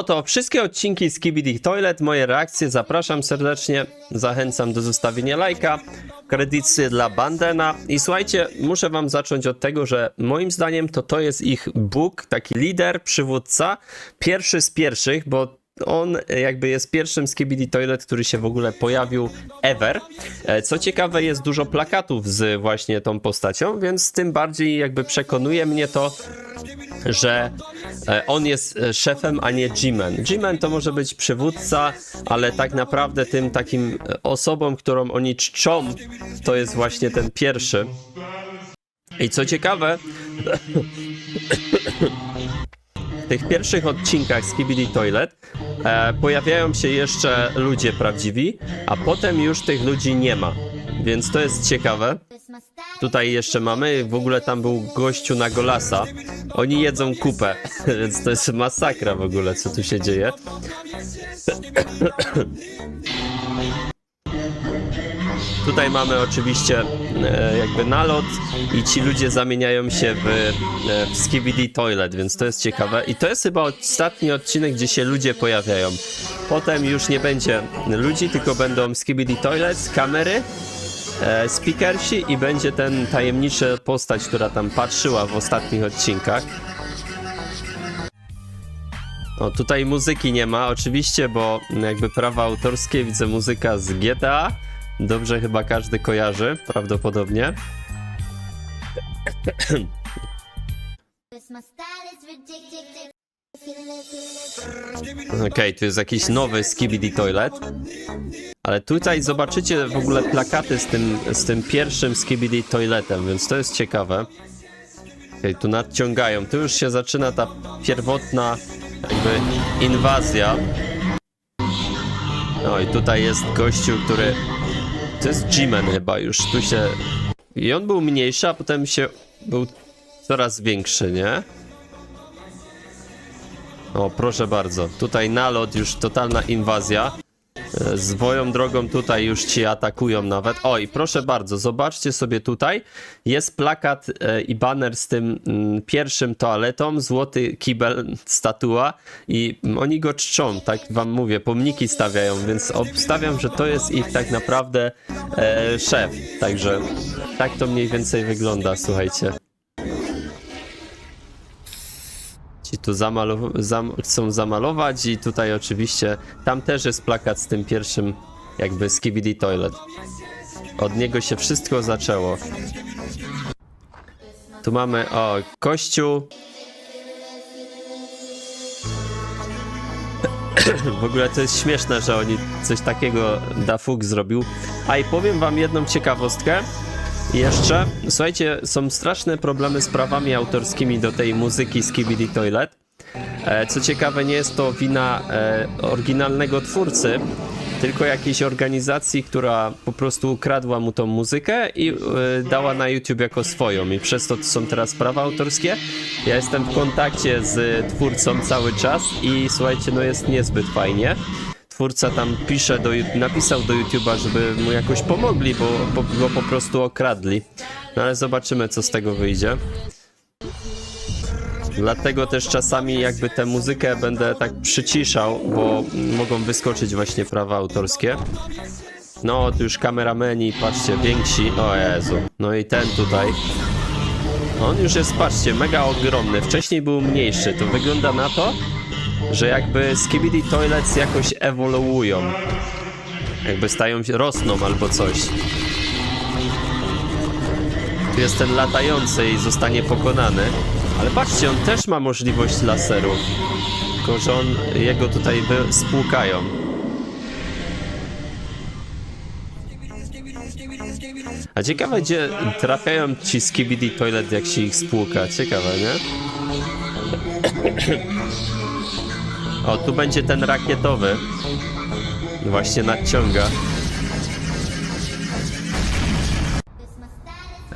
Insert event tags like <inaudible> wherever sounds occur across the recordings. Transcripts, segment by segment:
Oto wszystkie odcinki z Kibidi Toilet, moje reakcje, zapraszam serdecznie, zachęcam do zostawienia lajka, kredyty dla Bandena. I słuchajcie, muszę wam zacząć od tego, że moim zdaniem to to jest ich Bóg, taki lider, przywódca, pierwszy z pierwszych, bo on jakby jest pierwszym z Kibidi Toilet, który się w ogóle pojawił ever. E, Co ciekawe, jest dużo plakatów z właśnie tą postacią, więc tym bardziej jakby przekonuje mnie to, że e, on jest e, szefem, a nie G-Man. G-Man to może być przywódca, ale tak naprawdę tym takim e, osobą, którą oni czczą, to jest właśnie ten pierwszy. I co ciekawe, tych pierwszych odcinkach z Kibidi Toilet e, pojawiają się jeszcze ludzie prawdziwi, a potem już tych ludzi nie ma. Więc to jest ciekawe. Tutaj jeszcze mamy, w ogóle tam był gościu na Golasa. Oni jedzą kupę, <laughs> więc to jest masakra w ogóle, co tu się dzieje. Tutaj mamy oczywiście e, jakby nalot i ci ludzie zamieniają się w, e, w Skibidi Toilet, więc to jest ciekawe. I to jest chyba ostatni odcinek, gdzie się ludzie pojawiają. Potem już nie będzie ludzi, tylko będą Skibidi Toilet, kamery, e, speakersi i będzie ten tajemnicza postać, która tam patrzyła w ostatnich odcinkach. Tutaj muzyki nie ma, oczywiście, bo jakby prawa autorskie, widzę muzyka z GTA. Dobrze chyba każdy kojarzy, prawdopodobnie. Okej, tu jest jakiś nowy Skibidi Toilet. Ale tutaj zobaczycie w ogóle plakaty z tym, z tym pierwszym Skibidi Toiletem, więc to jest ciekawe. Okej, tu nadciągają. Tu już się zaczyna ta pierwotna jakby inwazja. No i tutaj jest gościu, który... To jest G-Man chyba już. Tu się... I on był mniejszy, a potem się... Był coraz większy, nie? O, proszę bardzo. Tutaj nalot, już totalna inwazja. Swoją drogą tutaj już ci atakują nawet. O, i proszę bardzo, zobaczcie sobie tutaj. Jest plakat e, i baner z tym mm, pierwszym toaletą, złoty kibel, statua i mm, oni go czczą, tak wam mówię, pomniki stawiają, więc obstawiam, że to jest ich tak naprawdę e, szef. Także tak to mniej więcej wygląda, słuchajcie. Tu zamalow- zam- chcą zamalować i tutaj oczywiście tam też jest plakat z tym pierwszym jakby Skibidi Toilet. Od niego się wszystko zaczęło. Tu mamy, o, kościół. <coughs> W ogóle to jest śmieszne, że oni coś takiego Dafuk zrobił. A i powiem wam jedną ciekawostkę. Jeszcze, słuchajcie, są straszne problemy z prawami autorskimi do tej muzyki Skibidi Toilet. E, Co ciekawe, nie jest to wina e, oryginalnego twórcy, tylko jakiejś organizacji, która po prostu ukradła mu tą muzykę i e, dała na YouTube jako swoją. I przez to są teraz prawa autorskie. Ja jestem w kontakcie z twórcą cały czas i słuchajcie, no jest niezbyt fajnie. Twórca tam pisze do, napisał do YouTube'a, żeby mu jakoś pomogli, bo, bo go po prostu okradli. No ale zobaczymy, co z tego wyjdzie. Dlatego też czasami jakby tę muzykę będę tak przyciszał, bo mogą wyskoczyć właśnie prawa autorskie. No, tu już kamerameni, patrzcie, więksi. O Jezu. No i ten tutaj. On już jest, patrzcie, mega ogromny. Wcześniej był mniejszy. To wygląda na to, że jakby Skibidi Toilets jakoś ewoluują. Jakby stają się, rosną albo coś. Tu jest ten latający i zostanie pokonany. Ale patrzcie, on też ma możliwość laseru. Tylko, że on, jego tutaj spłukają. A ciekawe, gdzie trafiają ci Skibidi Toilet, jak się ich spłuka. Ciekawe, nie? O, tu będzie ten rakietowy. Właśnie nadciąga.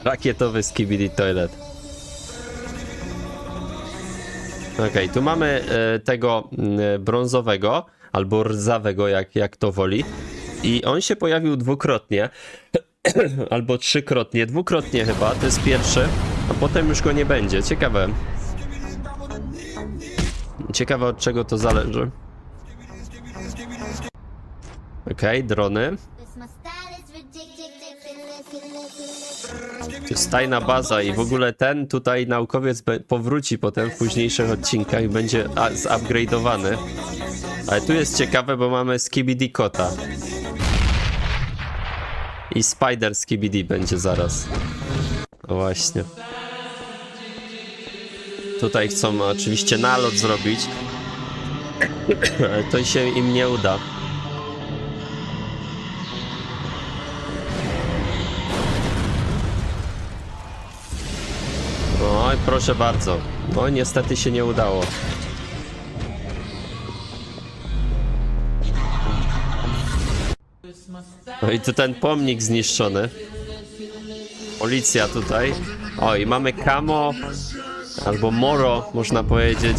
Rakietowy Skibidi Toilet. Okej, tu mamy e, tego mm, brązowego, albo rdzawego, jak, jak to woli. I on się pojawił dwukrotnie, <clears throat> albo trzykrotnie, dwukrotnie chyba, to jest pierwszy, a potem już go nie będzie. Ciekawe. Ciekawe od czego to zależy. Okej, drony. Feeling, feeling. To jest tajna baza i w ogóle ten tutaj naukowiec powróci potem w późniejszych odcinkach i będzie zupgrade'owany. Ale tu jest ciekawe, bo mamy Skibidi Kota. I Spider Skibidi będzie zaraz. No właśnie. Tutaj chcą oczywiście nalot zrobić. To się im nie uda. Oj, proszę bardzo. No niestety się nie udało. No i tu ten pomnik zniszczony. Policja tutaj. O, i mamy Kamo, albo Moro, można powiedzieć,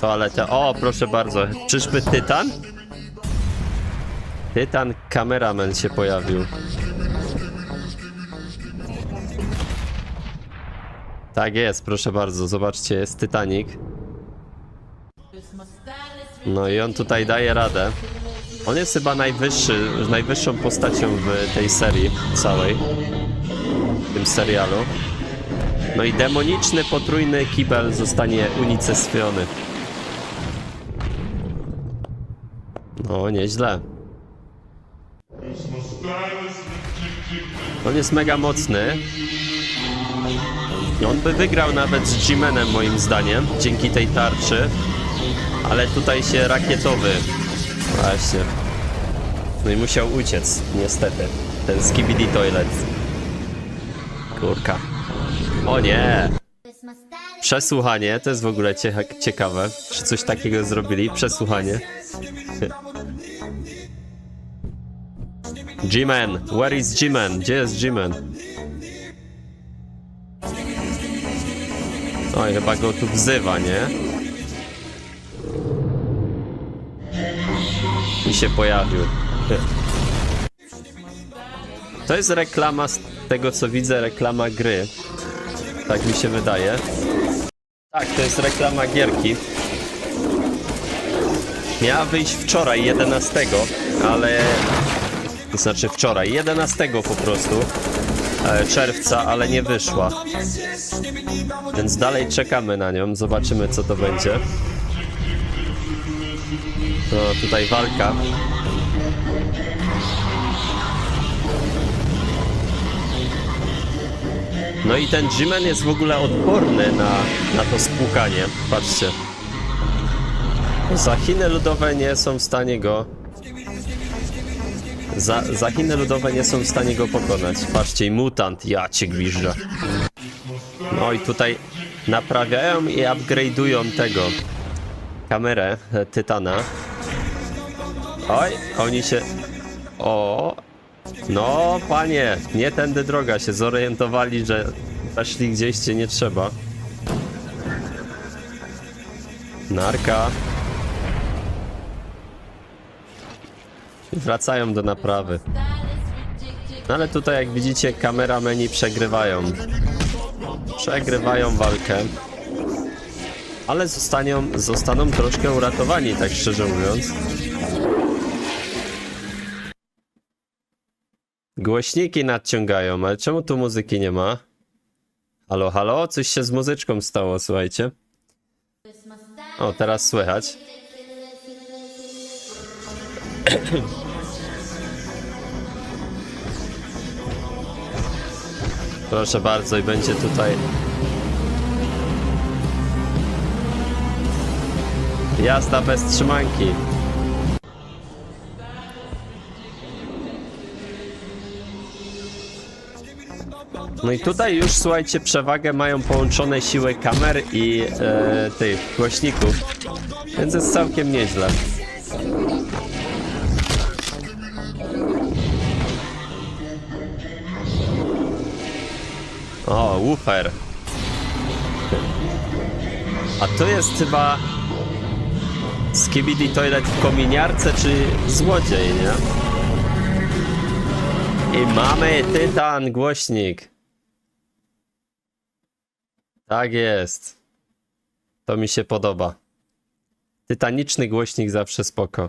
toaletę. O, proszę bardzo. Czyżby Tytan? Tytan kameraman się pojawił. Tak jest, proszę bardzo, zobaczcie, jest Titanic. No i on tutaj daje radę. On jest chyba najwyższy, najwyższą postacią w tej serii całej. W tym serialu. No i demoniczny, potrójny kibel zostanie unicestwiony. No, nieźle. On jest mega mocny. On by wygrał nawet z Jimenem moim zdaniem, dzięki tej tarczy. Ale tutaj się rakietowy. Właśnie. No i musiał uciec, niestety. Ten Skibidi Toilet. Kurka. O nie! Przesłuchanie, to jest w ogóle cie- ciekawe, że coś takiego zrobili. Przesłuchanie. <laughs> G-Man, where is G-Man? Gdzie jest G-Man? Oj, chyba go tu wzywa, nie? I się pojawił. <laughs> To jest reklama, z tego co widzę, reklama gry. Tak mi się wydaje. Tak, to jest reklama gierki. Miała wyjść wczoraj, 11, ale... To znaczy wczoraj, 11 po prostu e, czerwca, ale nie wyszła. Więc dalej czekamy na nią, zobaczymy co to będzie. No, tutaj walka. No i ten Jimen jest w ogóle odporny na, na to spłukanie. Patrzcie. Za Chiny ludowe nie są w stanie go. Za, za Chiny ludowe nie są w stanie go pokonać. Patrzcie, mutant, ja cię gwiżdżę. No i tutaj naprawiają i upgrade'ują tego kamerę e, Tytana. Oj, oni się. O, no, panie, nie tędy droga. Się zorientowali, że weszli gdzieś, gdzie nie trzeba. Narka. Wracają do naprawy. No ale tutaj, jak widzicie, kamerameni przegrywają. Przegrywają walkę. Ale zostaną, zostaną troszkę uratowani, tak szczerze mówiąc. Głośniki nadciągają, ale czemu tu muzyki nie ma? Halo, halo? Coś się z muzyczką stało, słuchajcie. O, teraz słychać. <coughs> Proszę bardzo, i będzie tutaj. Jazda bez trzymanki. No i tutaj już słuchajcie, przewagę mają połączone siły kamer i e, tych głośników, więc jest całkiem nieźle. O, woofer. A to jest chyba Skibidi Toilet w kominiarce czy złodziej, nie? I mamy Tytan głośnik. Tak jest. To mi się podoba. Tytaniczny głośnik zawsze spoko.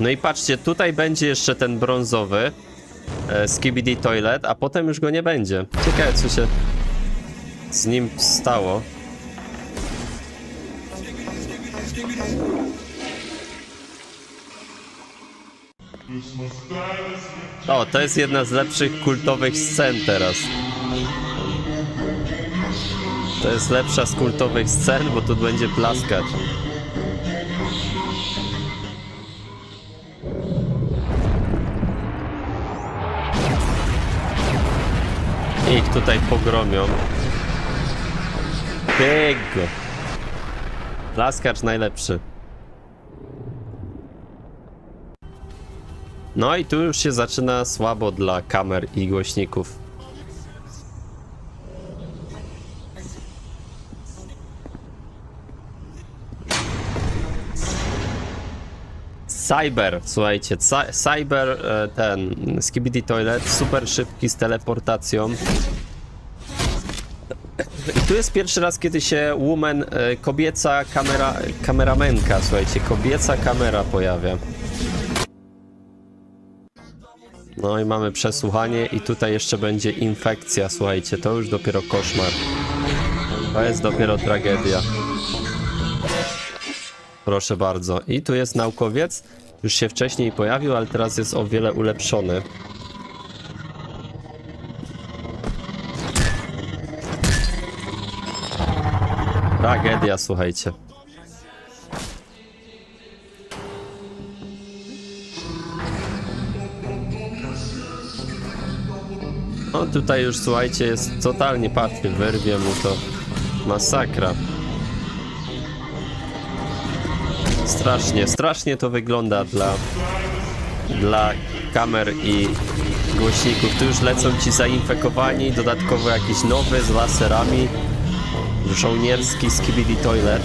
No i patrzcie, tutaj będzie jeszcze ten brązowy e, Skibidi Toilet, a potem już go nie będzie. Ciekawe, co się z nim stało. O, to jest jedna z lepszych kultowych scen teraz. To jest lepsza z kultowych scen, bo tu będzie plaskacz. Ich tutaj pogromią. Tego. Plaskacz najlepszy. No i tu już się zaczyna słabo dla kamer i głośników. Cyber, słuchajcie, cy- Cyber, e, ten Skibidi Toilet, super szybki z teleportacją. I tu jest pierwszy raz, kiedy się woman, e, kobieca kamera, kameramenka, słuchajcie, kobieca kamera pojawia. No i mamy przesłuchanie i tutaj jeszcze będzie infekcja, słuchajcie, to już dopiero koszmar. To jest dopiero tragedia. Proszę bardzo. I tu jest naukowiec. Już się wcześniej pojawił, ale teraz jest o wiele ulepszony. Tragedia, słuchajcie. Tutaj już słuchajcie, jest totalnie patrzy, wyrwie mu to masakra. Strasznie, strasznie to wygląda dla, dla kamer i głośników. Tu już lecą ci zainfekowani, dodatkowo jakiś nowy z laserami, żołnierski Skibidi Toilet.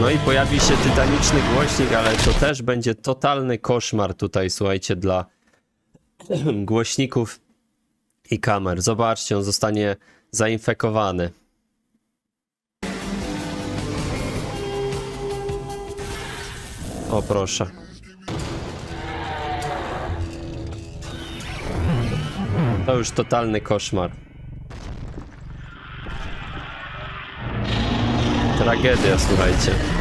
No i pojawi się tytaniczny głośnik, ale to też będzie totalny koszmar tutaj, słuchajcie, dla <clears throat> głośników i kamer. Zobaczcie, on zostanie zainfekowany. O proszę. To już totalny koszmar. Tragedia, słuchajcie.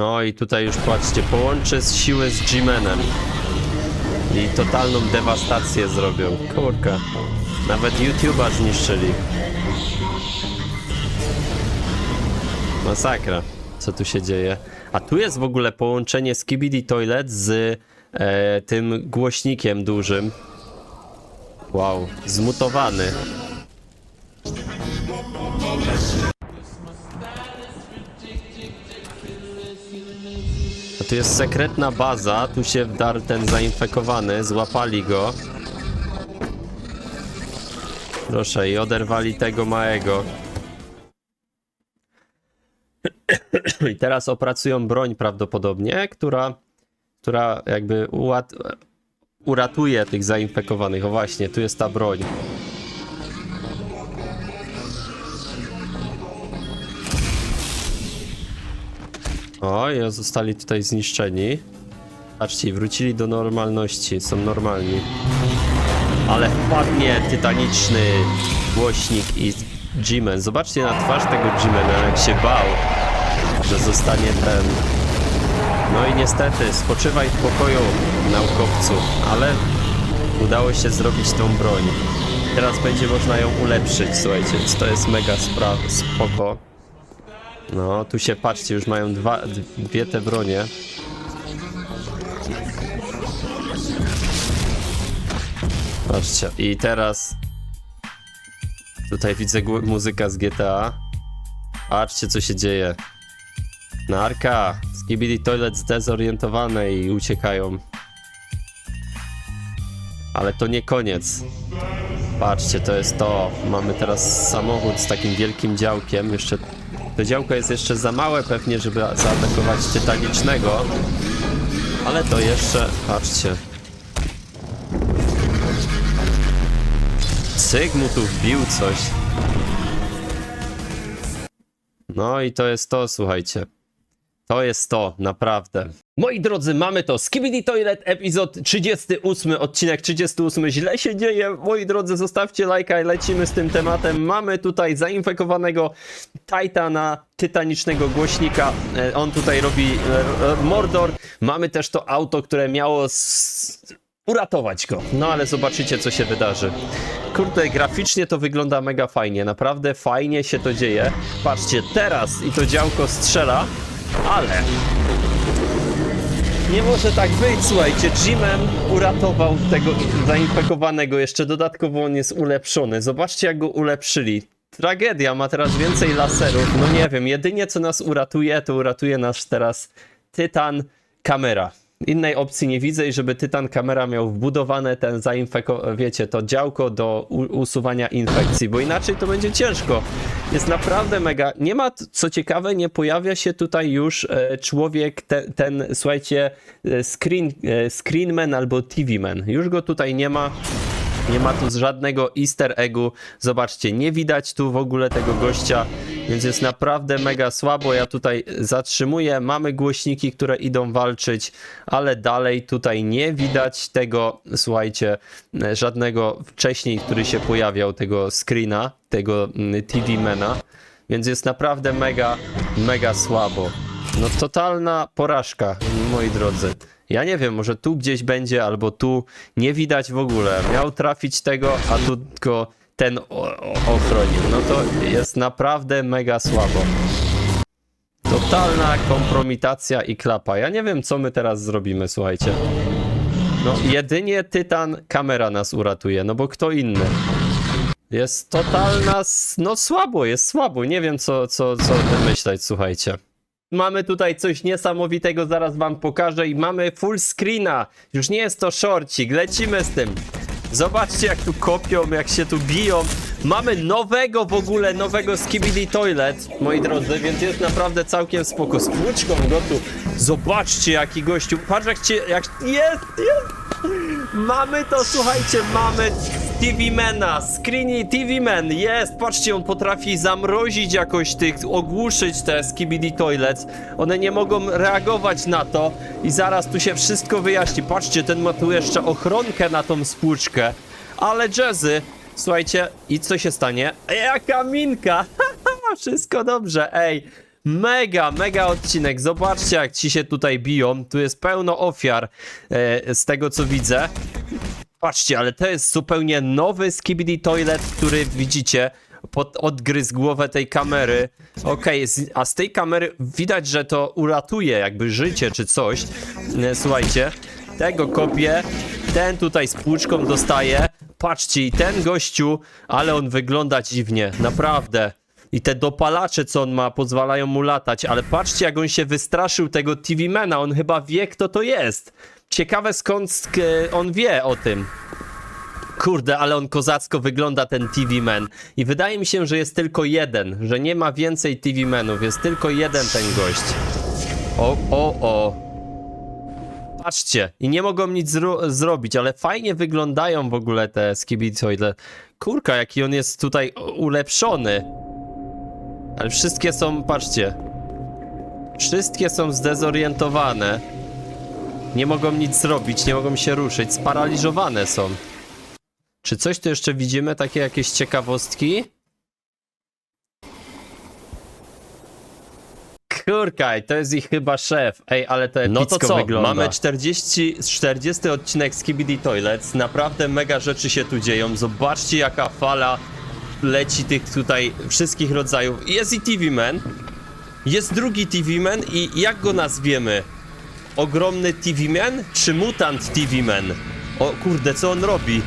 No i tutaj już patrzcie, połączy z siły z G-Manem. I totalną dewastację zrobią. Kurka. Nawet YouTube'a zniszczyli. Masakra. Co tu się dzieje? A tu jest w ogóle połączenie Skibidi Toilet z e, tym głośnikiem dużym. Wow, zmutowany. Tu jest sekretna baza, tu się wdarł ten zainfekowany, złapali go. Proszę, i oderwali tego małego. I teraz opracują broń prawdopodobnie, która, która jakby uratuje tych zainfekowanych. O właśnie, tu jest ta broń. O, zostali tutaj zniszczeni. Patrzcie, wrócili do normalności, są normalni. Ale wpadnie tytaniczny głośnik i G-Man. Zobaczcie na twarz tego G-Mana, jak się bał, że zostanie ten. No i niestety, spoczywaj w pokoju, naukowcu, ale udało się zrobić tą broń. Teraz będzie można ją ulepszyć, słuchajcie, więc to jest mega spoko. No, tu się patrzcie, już mają dwa, dwie te bronie. Patrzcie, i teraz tutaj widzę muzyka z GTA. Patrzcie, co się dzieje. Narka, Skibidi Toilet zdezorientowane i uciekają. Ale to nie koniec. Patrzcie, to jest to. Mamy teraz samochód z takim wielkim działkiem. Jeszcze To działko jest jeszcze za małe pewnie, żeby zaatakować tytanicznego. Ale to jeszcze, patrzcie. Cyk mu tu wbił coś. No i to jest to, słuchajcie. To jest to, naprawdę. Moi drodzy, mamy to. Skibidi Toilet, epizod 38, odcinek 38. Źle się dzieje. Moi drodzy, zostawcie lajka i lecimy z tym tematem. Mamy tutaj zainfekowanego Titana, tytanicznego głośnika. E, On tutaj robi e, e, Mordor. Mamy też to auto, które miało uratować go. No ale zobaczycie, co się wydarzy. Kurde, graficznie to wygląda mega fajnie. Naprawdę fajnie się to dzieje. Patrzcie, teraz i to działko strzela, ale nie może tak być, słuchajcie. G-Man uratował tego zainfekowanego. Jeszcze dodatkowo on jest ulepszony. Zobaczcie, jak go ulepszyli. Tragedia, ma teraz więcej laserów. No nie wiem, jedynie co nas uratuje, to uratuje nas teraz Tytan Kamera. Innej opcji nie widzę i żeby Tytan Kamera miał wbudowane ten zainfeko... wiecie, to działko do usuwania infekcji, bo inaczej to będzie ciężko. Jest naprawdę mega... Nie ma, co ciekawe, nie pojawia się tutaj już e, człowiek, te, ten, słuchajcie, e, screen, e, screenman albo TV-man. Już go tutaj nie ma. Nie ma tu żadnego easter eggu. Zobaczcie, nie widać tu w ogóle tego gościa, więc jest naprawdę mega słabo. Ja tutaj zatrzymuję. Mamy głośniki, które idą walczyć, ale dalej tutaj nie widać tego, słuchajcie, żadnego wcześniej, który się pojawiał, tego screena, tego mm, TV-mena. Więc jest naprawdę mega, mega słabo. No totalna porażka, moi drodzy. Ja nie wiem, może tu gdzieś będzie, albo tu nie widać w ogóle. Miał trafić tego, a tu tylko ten ochronił. No to jest naprawdę mega słabo. Totalna kompromitacja i klapa. Ja nie wiem, co my teraz zrobimy, słuchajcie. No, jedynie Tytan kamera nas uratuje, no bo kto inny? Jest totalna, no słabo, jest słabo. Nie wiem, co, co, co wymyśleć, słuchajcie. Mamy tutaj coś niesamowitego, zaraz wam pokażę i mamy full screena. Już nie jest to shortcik, lecimy z tym. Zobaczcie jak tu kopią, jak się tu biją. Mamy nowego w ogóle, nowego Skibidi Toilet, moi drodzy, więc jest naprawdę całkiem spoko. Z płuczką go tu. Zobaczcie jaki gościu. Patrz jak cię, jak... Jest, jest! Mamy to, słuchajcie, mamy TV Mana, Screeny TV Man, jest, patrzcie, on potrafi zamrozić jakoś tych, ogłuszyć te Skibidi Toilets, one nie mogą reagować na to i zaraz tu się wszystko wyjaśni, patrzcie, ten ma tu jeszcze ochronkę na tą spłuczkę, ale Jazzy, słuchajcie, i co się stanie? Jaka minka, <laughs> wszystko dobrze, ej, Mega, mega odcinek. Zobaczcie, jak ci się tutaj biją. Tu jest pełno ofiar e, z tego, co widzę. Patrzcie, ale to jest zupełnie nowy Skibidi Toilet, który widzicie. Pod, odgryzł głowę tej kamery. Okej, z- a z tej kamery widać, że to uratuje jakby życie czy coś. E, Słuchajcie, tego kopię. Ten tutaj z płuczką dostaje. Patrzcie, ten gościu, ale on wygląda dziwnie, naprawdę. I te dopalacze, co on ma, pozwalają mu latać, ale patrzcie, jak on się wystraszył tego TV-mana. On chyba wie, kto to jest. Ciekawe skąd sk- on wie o tym. Kurde, ale on kozacko wygląda, ten TV-man. I wydaje mi się, że jest tylko jeden, że nie ma więcej TV-manów, jest tylko jeden ten gość. O, o, o. Patrzcie, i nie mogą nic zro- zrobić, ale fajnie wyglądają w ogóle te Skibidi Kurka, jaki on jest tutaj ulepszony. Ale wszystkie są, patrzcie. Wszystkie są zdezorientowane. Nie mogą nic zrobić, nie mogą się ruszyć, sparaliżowane są. Czy coś tu jeszcze widzimy, takie jakieś ciekawostki? Kurka, i to jest ich chyba szef. Ej, ale to epicko No to co? wygląda. Mamy Mamy 40, 40 odcinek Skibidi Toilets. Naprawdę mega rzeczy się tu dzieją. Zobaczcie jaka fala leci tych tutaj wszystkich rodzajów. Jest i TV Man. Jest drugi TV Man i jak go nazwiemy? Ogromny TV Man czy mutant TV Man? O kurde, co on robi?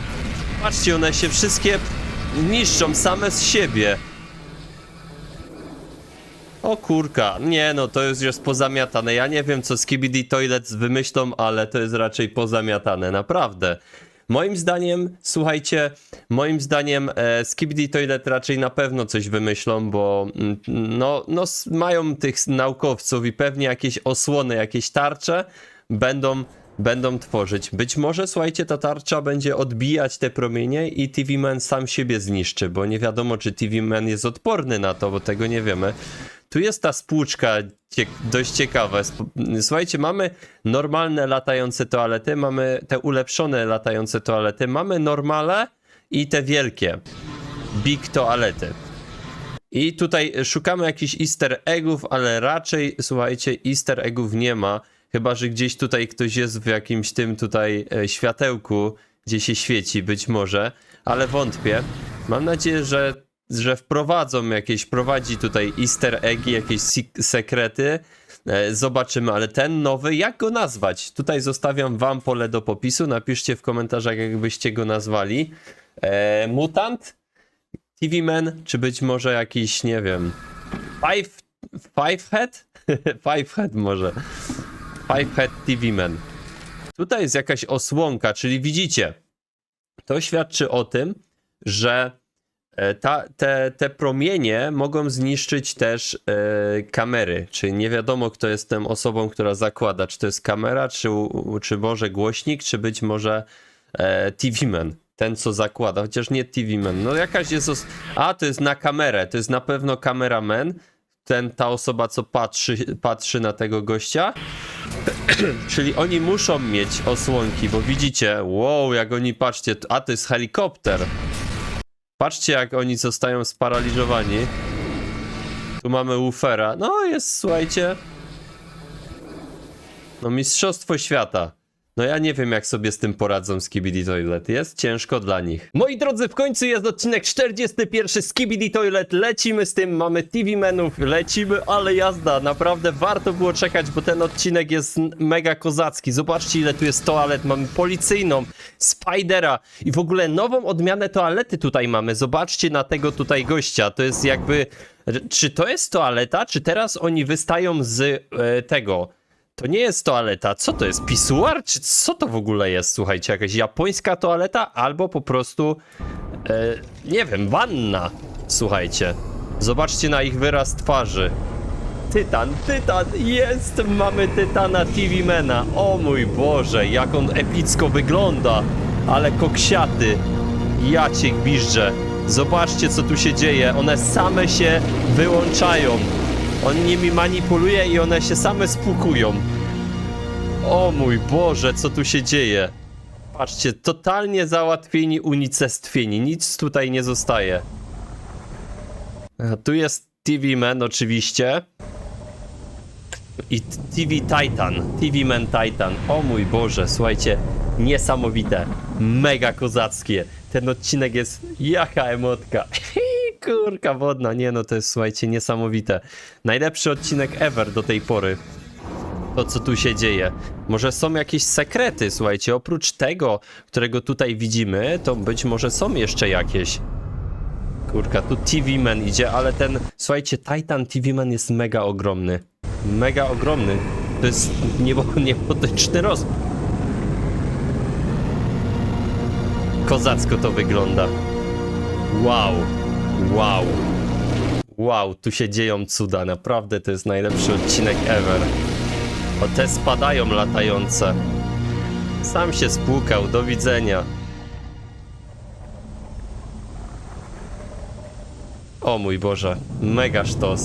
Patrzcie, one się wszystkie niszczą same z siebie. O kurka, nie no, to jest już pozamiatane. Ja nie wiem, co Skibidi Toilets wymyślą, ale to jest raczej pozamiatane, naprawdę. Moim zdaniem, słuchajcie, moim zdaniem e, Skibidi Toilet raczej na pewno coś wymyślą, bo mm, no, no mają tych naukowców i pewnie jakieś osłony, jakieś tarcze będą, będą tworzyć. Być może, słuchajcie, ta tarcza będzie odbijać te promienie i TV Man sam siebie zniszczy, bo nie wiadomo, czy TV Man jest odporny na to, bo tego nie wiemy. Tu jest ta spłuczka cie dość ciekawa. Słuchajcie, mamy normalne latające toalety, mamy te ulepszone latające toalety, mamy normale i te wielkie big toalety. I tutaj szukamy jakichś easter eggów, ale raczej, słuchajcie, easter eggów nie ma. Chyba, że gdzieś tutaj ktoś jest w jakimś tym tutaj e, światełku, gdzie się świeci, być może, ale wątpię. Mam nadzieję, że, że wprowadzą jakieś, prowadzi tutaj easter eggi, jakieś sekrety. E, Zobaczymy, ale ten nowy, jak go nazwać? Tutaj zostawiam wam pole do popisu. Napiszcie w komentarzach, jakbyście go nazwali. E, mutant? TV Man, czy być może jakiś, nie wiem, Five, five Head? <laughs> five Head może. Five Head TV Man. Tutaj jest jakaś osłonka, czyli widzicie, to świadczy o tym, że ta, te, te promienie mogą zniszczyć też e, kamery, czyli nie wiadomo, kto jest tą osobą, która zakłada, czy to jest kamera, czy, czy może głośnik, czy być może e, TV Man, ten co zakłada, chociaż nie TV Man, no jakaś jest, os- a to jest na kamerę, to jest na pewno kameraman, ten, ta osoba, co patrzy, patrzy na tego gościa, <clears throat> Czyli oni muszą mieć osłonki, bo widzicie, wow, jak oni, patrzcie, a to jest helikopter. Patrzcie, jak oni zostają sparaliżowani. Tu mamy Ufera. No, jest, słuchajcie. No, Mistrzostwo Świata. No ja nie wiem, jak sobie z tym poradzą Skibidi Toilet. Jest ciężko dla nich. Moi drodzy, w końcu jest odcinek 41 Skibidi Toilet. Lecimy z tym, mamy TV menów, lecimy, ale jazda. Naprawdę warto było czekać, bo ten odcinek jest mega kozacki. Zobaczcie, ile tu jest toalet. Mamy policyjną, Spidera i w ogóle nową odmianę toalety tutaj mamy. Zobaczcie na tego tutaj gościa. To jest jakby... Czy to jest toaleta, czy teraz oni wystają z e, tego... To nie jest toaleta. Co to jest? Pisuar? Czy co to w ogóle jest? Słuchajcie, jakaś japońska toaleta albo po prostu. E, nie wiem, wanna. Słuchajcie. Zobaczcie na ich wyraz twarzy. Tytan, Tytan, jest! Mamy Tytana TV Mena. O mój Boże, jak on epicko wygląda. Ale koksiaty. Ja cię gwiżdżę. Zobaczcie, co tu się dzieje. One same się wyłączają. On nimi manipuluje i one się same spłukują. O mój Boże, co tu się dzieje? Patrzcie, totalnie załatwieni, unicestwieni. Nic tutaj nie zostaje. A tu jest TV Man oczywiście. I TV Titan. TV Man Titan. O mój Boże, słuchajcie, niesamowite. Mega kozackie. Ten odcinek jest jaka emotka. <laughs> Kurka wodna, nie no, to jest słuchajcie, niesamowite. Najlepszy odcinek ever do tej pory. To, co tu się dzieje. Może są jakieś sekrety, słuchajcie, oprócz tego, którego tutaj widzimy, to być może są jeszcze jakieś. Kurka, tu TV Man idzie, ale ten, słuchajcie, Titan TV Man jest mega ogromny. Mega ogromny. To jest niebo, <laughs> niebotyczny roz... Kozacko to wygląda. Wow. Wow. Wow, tu się dzieją cuda. Naprawdę to jest najlepszy odcinek ever. O, te spadają latające. Sam się spłukał. Do widzenia. O mój Boże. Mega sztos.